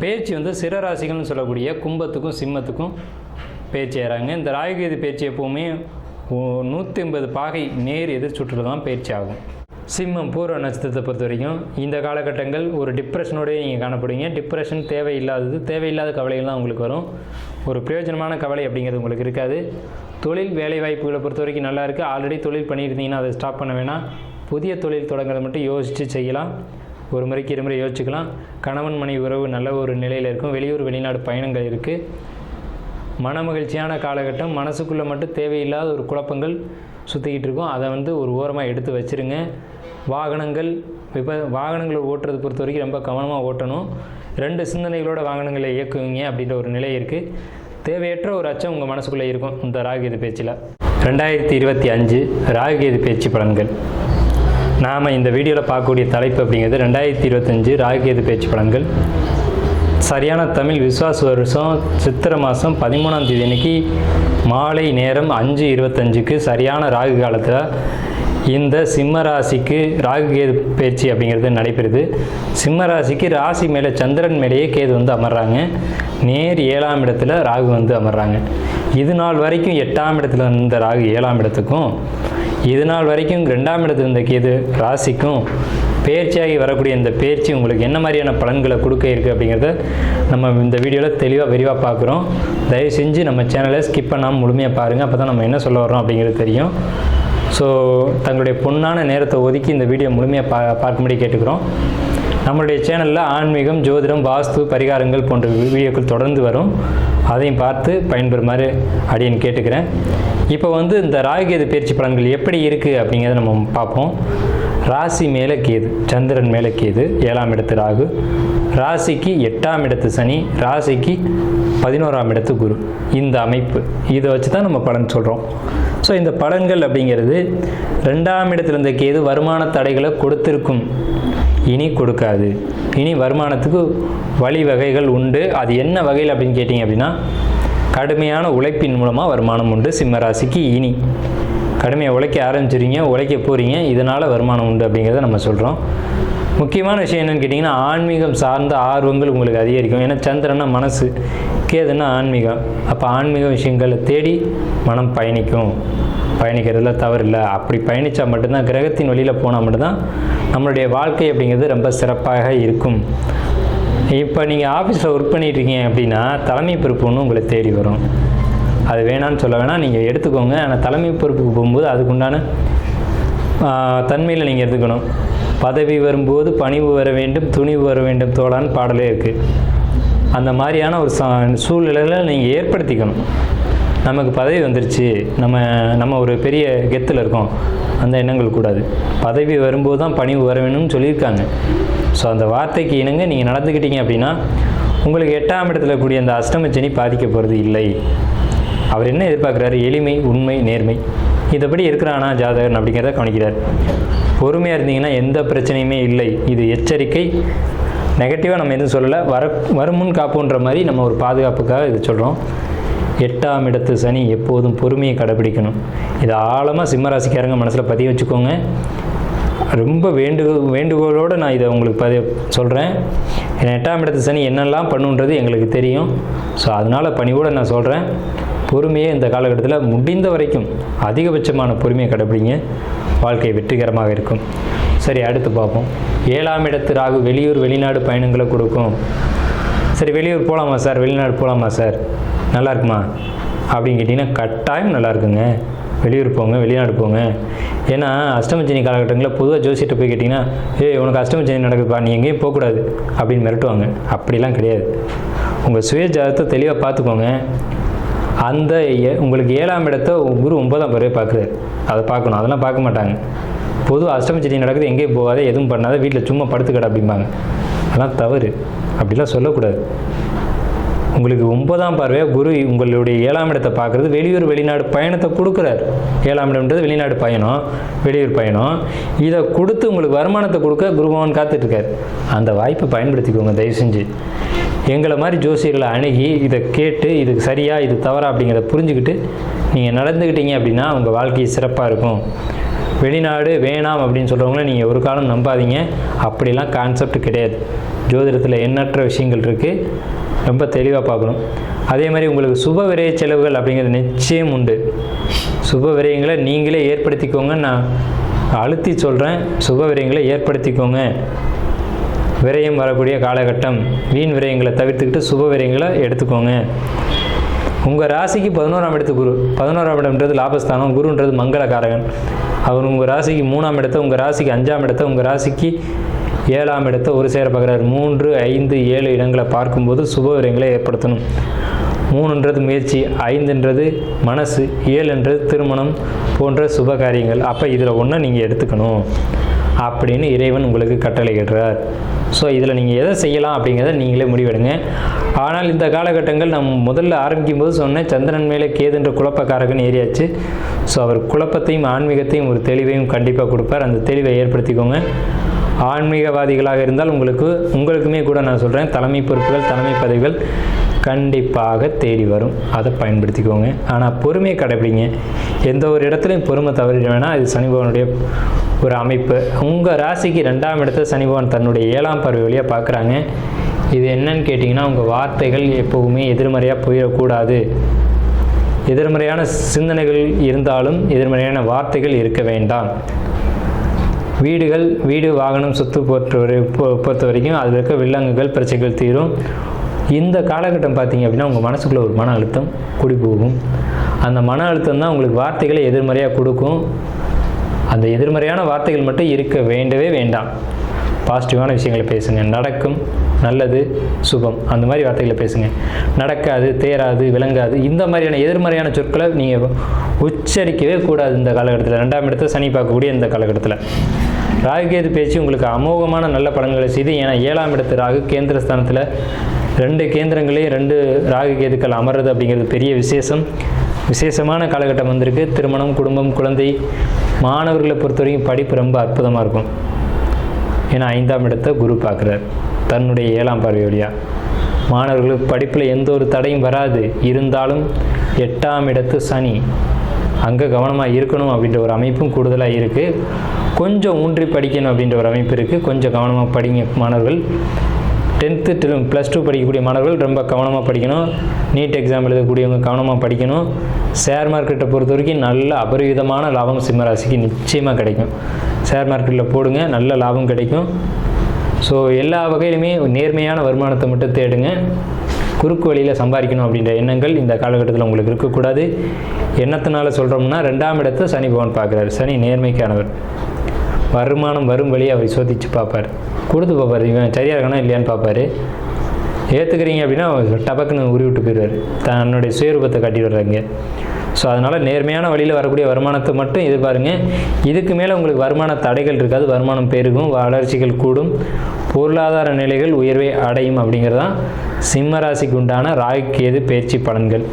பேச்சு வந்து சிறராசிகள்னு சொல்லக்கூடிய கும்பத்துக்கும் சிம்மத்துக்கும் பேச்சு ஏறாங்க இந்த ராகுகேது பேச்சு எப்போவுமே நூற்றி ஐம்பது பாகை நேர் எதிர் சுற்றுல தான் பேச்சு ஆகும். சிம்மம் பூர்வ நட்சத்திரத்தை பொறுத்த வரைக்கும் இந்த காலகட்டங்கள் ஒரு டிப்ரெஷனோடய நீங்கள் காணப்படுவீங்க. டிப்ரெஷன் தேவையில்லாதது தேவையில்லாத கவலைகள்லாம் உங்களுக்கு வரும். ஒரு பிரயோஜனமான கவலை அப்படிங்கிறது உங்களுக்கு இருக்காது. தொழில் வேலை வாய்ப்புகளை பொறுத்த வரைக்கும் நல்லா இருக்குது ஆல்ரெடி தொழில் பண்ணியிருந்தீங்கன்னா அதை ஸ்டாப் பண்ண வேணாம். புதிய தொழில் தொடங்குறத மட்டும் யோசித்து செய்யலாம். ஒரு முறைக்கு இருமுறை யோசிச்சுக்கலாம். கணவன் மனை உறவு நல்ல ஒரு நிலையில் இருக்கும். வெளியூர் வெளிநாடு பயணங்கள் இருக்குது மன மகிழ்ச்சியான காலகட்டம். மனசுக்குள்ளே மட்டும் தேவையில்லாத ஒரு குழப்பங்கள் சுற்றிக்கிட்டு இருக்கும். அதை வந்து ஒரு ஓரமாக எடுத்து வச்சிருங்க. வாகனங்கள் விப வாகனங்களை ஓட்டுறது பொறுத்த வரைக்கும் ரொம்ப கவனமாக ஓட்டணும். ரெண்டு சிந்தனைகளோட வாகனங்களை இயக்குவீங்க அப்படின்ற ஒரு நிலை இருக்குது தேவையற்ற ஒரு அச்சம் உங்கள் மனசுக்குள்ளே இருக்கும். இந்த ராகுகேது பேச்சில். ரெண்டாயிரத்தி இருபத்தி அஞ்சு ராகுகேது பேச்சு பலன்கள். நாம் இந்த வீடியோவில் பார்க்கக்கூடிய தலைப்பு அப்படிங்கிறது ரெண்டாயிரத்தி இருபத்தஞ்சு ராகுகேது பேச்சு பலன்கள். சரியான தமிழ் விஸ்வாச வருஷம் சித்திரை மாதம் பதிமூணாம் தேதி அன்னைக்கு மாலை நேரம் அஞ்சு இருபத்தஞ்சுக்கு சரியான ராகு காலத்தில் இந்த சிம்ம ராசிக்கு ராகு கேது பயிற்சி அப்படிங்கிறது நடைபெறுது. சிம்ம ராசிக்கு ராசி மேலே சந்திரன் மேலேயே கேது வந்து அமர்றாங்க. நேர் ஏழாம் இடத்துல ராகு வந்து அமர்றாங்க. இது நாள் வரைக்கும் எட்டாம் இடத்துல இருந்த ராகு ஏழாம் இடத்துக்கும் இது நாள் வரைக்கும் ரெண்டாம் இடத்துல இருந்த கேது ராசிக்கும் பேர்ச்சியாகி வரக்கூடிய இந்த பேர்ச்சி உங்களுக்கு என்ன மாதிரியான பலன்களை கொடுக்க இருக்குது அப்படிங்கிறத நம்ம இந்த வீடியோவில் தெளிவாக விரிவாக பார்க்குறோம். தயவு செஞ்சு நம்ம சேனலை ஸ்கிப் பண்ணாமல் முழுமையாக பாருங்கள் அப்போ தான் நம்ம என்ன சொல்ல வரோம் அப்படிங்கிறது தெரியும். ஸோ தங்களுடைய பொன்னான நேரத்தை ஒதுக்கி இந்த வீடியோ முழுமையாக பா பார்க்கும்படி கேட்டுக்கிறோம். நம்மளுடைய சேனலில் ஆன்மீகம் ஜோதிடம் வாஸ்து பரிகாரங்கள் போன்ற வீடியோக்கள் தொடர்ந்து வரும். அதையும் பார்த்து பயன்பெறுமாறு அப்படின்னு கேட்டுக்கிறேன். இப்போ வந்து இந்த ராகுகேது பயிற்சி பலன்கள் எப்படி இருக்குது அப்படிங்கிறத நம்ம பார்ப்போம். ராசி மேலே கேது சந்திரன் மேலே கேது ஏழாம் இடத்து ராகு. ராசிக்கு எட்டாம் இடத்து சனி ராசிக்கு பதினோராம் இடத்து குரு. இந்த அமைப்பு. இதை வச்சு தான் நம்ம பலன் சொல்கிறோம் ஸோ இந்த பலன்கள் அப்படிங்கிறது ரெண்டாம் இடத்துல இருந்த கேது வருமான தடைகளை கொடுத்திருக்கும். இனி கொடுக்காது. இனி வருமானத்துக்கு வழிவகைகள் உண்டு. அது என்ன வகையில் அப்படின்னு கேட்டிங்க அப்படின்னா கடுமையான உழைப்பின் மூலமாக வருமானம் உண்டு. சிம்ம ராசிக்கு இனி கடுமையாக உழைக்க ஆரம்பிச்சிருங்க உழைக்க போகிறீங்க இதனால் வருமானம் உண்டு அப்படிங்கிறத நம்ம சொல்கிறோம் முக்கியமான விஷயம் என்னென்னு கேட்டிங்கன்னா ஆன்மீகம் சார்ந்த ஆர்வங்கள் உங்களுக்கு அதிகரிக்கும். ஏன்னா சந்திரன்னா மனசு கேதுன்னா ஆன்மீகம். அப்போ ஆன்மீக விஷயங்களை தேடி மனம் பயணிக்கும். பயணிக்கிறதுல தவறில்லை. அப்படி பயணித்தா மட்டும்தான் கிரகத்தின் வழியில் போனால் மட்டும்தான் நம்மளுடைய வாழ்க்கை அப்படிங்கிறது ரொம்ப சிறப்பாக இருக்கும். இப்போ நீங்கள் ஆஃபீஸில் ஒர்க் பண்ணிட்டுருக்கீங்க அப்படின்னா தலைமை பொறுப்பு ஒன்று உங்களை தேடி வரும். அது வேணான்னு சொல்ல வேணாம் நீங்கள் எடுத்துக்கோங்க. ஆனால் தலைமை பொறுப்புக்கு போகும்போது அதுக்குண்டான தன்மையில் நீங்கள் எடுத்துக்கணும். பதவி வரும்போது பணிவு வர வேண்டும் துணிவு வர வேண்டும் தோழான்னு பாடலே இருக்குது அந்த மாதிரியான ஒரு ச சூழ்நிலையில் நீங்கள் ஏற்படுத்திக்கணும். நமக்கு பதவி வந்துருச்சு. நம்ம நம்ம ஒரு பெரிய கெத்தில் இருக்கோம். அந்த எண்ணங்கள் கூடாது. பதவி வரும்போது தான் பணிவு வர வேணும்னு சொல்லியிருக்காங்க. ஸோ அந்த வார்த்தைக்கு இணங்க நீங்கள் நடந்துக்கிட்டீங்க அப்படின்னா உங்களுக்கு எட்டாம் இடத்துல கூடிய அந்த அஷ்டமச்சனி பாதிக்க போகிறது இல்லை. அவர் என்ன எதிர்பார்க்குறாரு? எளிமை உண்மை நேர்மை. இதப்படி இருக்கிறானா ஜாதகன் அப்படிங்கிறத கவனிக்கிறார். பொறுமையாக இருந்தீங்கன்னா எந்த பிரச்சனையுமே இல்லை. இது எச்சரிக்கை. நெகட்டிவாக நம்ம எதுவும் சொல்லலை. வர வருமுன் காப்புன்ற மாதிரி நம்ம ஒரு பாதுகாப்புக்காக இது சொல்கிறோம் எட்டாம் இடத்து சனி எப்போதும் பொறுமையை கடைபிடிக்கணும். இதை ஆழமாக சிம்மராசிக்காரங்க மனசில் பதிய வச்சுக்கோங்க. ரொம்ப வேண்டு வேண்டுகோளோடு நான் இதை உங்களுக்கு பதி சொல்கிறேன் ஏன்னா எட்டாம் இடத்து சனி என்னெல்லாம் பண்ணுன்றது எங்களுக்கு தெரியும். ஸோ அதனால் பணிவோடு நான் சொல்கிறேன் பொறுமையே இந்த காலகட்டத்தில் முடிந்த வரைக்கும் அதிகபட்சமான பொறுமையை கடைபிடிங்க. வாழ்க்கை வெற்றிகரமாக இருக்கும். சரி அடுத்து பார்ப்போம். ஏழாம் இடத்து ராகு வெளியூர் வெளிநாடு பயணங்களை கொடுக்கும். சரி வெளியூர் போகலாமா சார்? வெளிநாடு போகலாமா சார்? நல்லா இருக்குமா அப்படின்னு கேட்டிங்கன்னா கட்டாயம் நல்லா இருக்குங்க வெளியூர் போங்க வெளிநாடு போங்க. ஏன்னா அஷ்டமச்சனி காலகட்டங்களில் பொதுவாக ஜோசியத்தை போய் கேட்டிங்கன்னா ஏய் உனக்கு அஷ்டமச்சனி நடக்குதுப்பா நீ எங்கேயும் போகக்கூடாது அப்படின்னு மிரட்டுவாங்க. அப்படிலாம் கிடையாது. உங்கள் சுய ஜாதத்தை தெளிவாக பார்த்துக்கோங்க. அந்த ஏ- உங்களுக்கு ஏழாம் இடத்த குரு ஒன்பதாம் பிறகு பார்க்குறாரு. அதை பார்க்கணும். அதெல்லாம் பார்க்க மாட்டாங்க. பொதுவாக அஷ்டமச்சனி நடக்குது எங்கேயும் போகாத எதுவும் பண்ணாத வீட்டில் சும்மா படுத்துக்கடை அப்படிம்பாங்க. அதெல்லாம் தவறு. அப்படிலாம் சொல்லக்கூடாது. உங்களுக்கு ஒன்பதாம் பார்வையாக குரு உங்களுடைய ஏழாம் இடத்தை பார்க்குறது வெளியூர் வெளிநாடு பயணத்தை கொடுக்குறாரு. ஏழாம் இடம்ன்றது வெளிநாடு பயணம் வெளியூர் பயணம். இதை கொடுத்து உங்களுக்கு வருமானத்தை கொடுக்க குருபவன் காத்துட்ருக்கார். அந்த வாய்ப்பை பயன்படுத்திக்கோங்க தயவு செஞ்சு. எங்களை மாதிரி ஜோசியர்களை அணுகி இதை கேட்டு இதுக்கு சரியா இது தவறா அப்படிங்கிறத புரிஞ்சுக்கிட்டு நீங்கள் நடந்துக்கிட்டீங்க அப்படின்னா உங்கள் வாழ்க்கை சிறப்பாக இருக்கும். வெளிநாடு வேணாம் அப்படின்னு சொல்கிறவங்கள நீங்கள் ஒரு காலம் நம்பாதீங்க. அப்படிலாம் கான்செப்ட் கிடையாது. ஜோதிடத்தில் எண்ணற்ற விஷயங்கள் இருக்குது ரொம்ப தெளிவாக பார்க்கணும். அதே மாதிரி உங்களுக்கு சுப விரய செலவுகள் அப்படிங்கிறது நிச்சயம் உண்டு. சுப விரயங்களை நீங்களே ஏற்படுத்திக்கோங்க. நான் அழுத்தி சொல்கிறேன் சுப விரயங்களை ஏற்படுத்திக்கோங்க. விரயம் வரக்கூடிய காலகட்டம் வீண் விரயங்களை தவிர்த்துக்கிட்டு சுப விரயங்களை எடுத்துக்கோங்க. உங்கள் ராசிக்கு பதினோராம் இடத்து குரு. பதினோராம் இடம்ன்றது லாபஸ்தானம் குருன்றது மங்களகாரகன். அவர் உங்கள் ராசிக்கு மூணாம் இடத்தை உங்கள் ராசிக்கு அஞ்சாம் இடத்தை உங்கள் ராசிக்கு ஏழாம் இடத்தை ஒரு சேர பார்க்குறாரு. மூன்று ஐந்து ஏழு இடங்களை பார்க்கும்போது சுப விரயங்களை ஏற்படுத்தணும். மூணுன்றது முயற்சி ஐந்துன்றது மனசு ஏழுன்றது திருமணம் போன்ற சுப காரியங்கள். அப்போ இதில் ஒன்றை நீங்கள் எடுத்துக்கணும் அப்படின்னு இறைவன் உங்களுக்கு கட்டளையிடுறார் ஸோ இதில் நீங்கள் எதை செய்யலாம் அப்படிங்கிறத நீங்களே முடிவெடுங்க. ஆனால் இந்த காலகட்டங்கள் நம்ம முதல்ல ஆரம்பிக்கும் போது சொன்னேன் சந்திரன் மேலே கேதுன்ற குழப்பக்காரகன் ஏறியாச்சு. ஸோ அவர் குழப்பத்தையும் ஆன்மீகத்தையும் ஒரு தெளிவையும் கண்டிப்பாக கொடுப்பார். அந்த தெளிவை ஏற்படுத்திக்கோங்க. ஆன்மீகவாதிகளாக இருந்தால் உங்களுக்கு உங்களுக்குமே கூட நான் சொல்கிறேன் தலைமை பொறுப்புகள் தலைமை பதவிகள் கண்டிப்பாக தேடி வரும். அதை பயன்படுத்திக்கோங்க. ஆனால் பொறுமையை கடைபிடிங்க எந்த ஒரு இடத்துலையும் பொறுமை தவறிட வேணாம். அது சனிபவனுடைய ஒரு அமைப்பு. உங்கள் ராசிக்கு ரெண்டாம் இடத்த சனிபவன் தன்னுடைய ஏழாம் பறவை வழியாக பார்க்குறாங்க. இது என்னன்னு கேட்டிங்கன்னா உங்கள் வார்த்தைகள் எப்போவுமே எதிர்மறையாக போயிடக்கூடாது. எதிர்மறையான சிந்தனைகள் இருந்தாலும் எதிர்மறையான வார்த்தைகள் இருக்க வேண்டாம். வீடுகள் வீடு வாகனம் சொத்து பொறுத்த வரை பொ- பொறுத்த வரைக்கும் அதில் இருக்க வில்லங்குகள் பிரச்சனைகள் தீரும். இந்த காலகட்டம் பார்த்தீங்க அப்படின்னா உங்கள் மனசுக்குள்ளே ஒரு மன அழுத்தம் குடி போகும். அந்த மன அழுத்தம் தான் உங்களுக்கு வார்த்தைகளை எதிர்மறையாக கொடுக்கும். அந்த எதிர்மறையான வார்த்தைகள் மட்டும் இருக்க வேண்டவே வேண்டாம். பாசிட்டிவான விஷயங்களை பேசுங்க. நடக்கும் நல்லது சுபம். அந்த மாதிரி வார்த்தைகளை பேசுங்க. நடக்காது தேராது விளங்காது. இந்த மாதிரியான எதிர்மறையான சொற்களை நீங்கள் உச்சரிக்கவே கூடாது இந்த காலகட்டத்தில். ரெண்டாம் இடத்துல சனி பார்க்கக்கூடிய இந்த காலகட்டத்தில். ராகுகேது பேச்சு உங்களுக்கு அமோகமான நல்ல பலன்களை செய்து ஏன்னா ஏழாம் இடத்து ராகு கேந்திரஸ்தானத்தில் ரெண்டு கேந்திரங்களையும் ரெண்டு ராகு கேதுக்கள் அமர்றது அப்படிங்கிறது பெரிய விசேஷம். விசேஷமான காலகட்டம் வந்திருக்கு. திருமணம் குடும்பம் குழந்தை மாணவர்களை பொறுத்தவரைக்கும் படிப்பு ரொம்ப அற்புதமாக இருக்கும். ஏன்னா ஐந்தாம் இடத்தை குரு பார்க்குறார். தன்னுடைய ஏழாம் பார்வை வழியா. மாணவர்களுக்கு படிப்பில் எந்த ஒரு தடையும் வராது. இருந்தாலும் எட்டாம் இடத்து சனி. அங்கே கவனமாக இருக்கணும் அப்படின்ற ஒரு அமைப்பும் கூடுதலாக இருக்குது கொஞ்சம் ஊன்றி படிக்கணும் அப்படின்ற ஒரு அமைப்பு இருக்குது கொஞ்சம் கவனமாக படிங்க மாணவர்கள். டென்த்து டு ப்ளஸ் டூ படிக்கக்கூடிய மாணவர்கள் ரொம்ப கவனமாக படிக்கணும். நீட் எக்ஸாம் எழுதக்கூடியவங்க கவனமாக படிக்கணும். ஷேர் மார்க்கெட்டை பொறுத்த வரைக்கும் நல்ல அபரிவிதமான லாபம் சிம்மராசிக்கு நிச்சயமாக கிடைக்கும். ஷேர் மார்க்கெட்டில் போடுங்க நல்ல லாபம் கிடைக்கும். ஸோ எல்லா வகையிலுமே நேர்மையான வருமானத்தை மட்டும் தேடுங்க. குறுக்கு வழியில் சம்பாதிக்கணும் அப்படின்ற எண்ணங்கள் இந்த காலகட்டத்தில் உங்களுக்கு இருக்கக்கூடாது. எண்ணத்தினால சொல்கிறோம்னா ரெண்டாம் இடத்தை சனி பகவான் பார்க்குறாரு. சனி நேர்மைக்கானவர். வருமானம் வரும் வழியை அவர் சோதித்து பார்ப்பார். கொடுத்து பார்ப்பார் இவன் சரியாக இருக்கானா இல்லையான்னு பார்ப்பார். ஏற்றுக்கிறீங்க அப்படின்னா டபக்குன்னு உருவி விட்டு போயிடுவார். தன்னுடைய சுயரூபத்தை காட்டி வர்றாங்க ஸோ அதனால் நேர்மையான வழியில் வரக்கூடிய வருமானத்தை மட்டும் எதிர்பாருங்க இதுக்கு மேலே உங்களுக்கு வருமான தடைகள் இருக்காது. வருமானம் பெருகும் வளர்ச்சிகள் கூடும். பொருளாதார நிலைகள் உயர்வை அடையும் அப்படிங்கிறது தான் சிம்ம ராசிக்கு உண்டான ராகு கேது பயிற்சி பலன்கள்.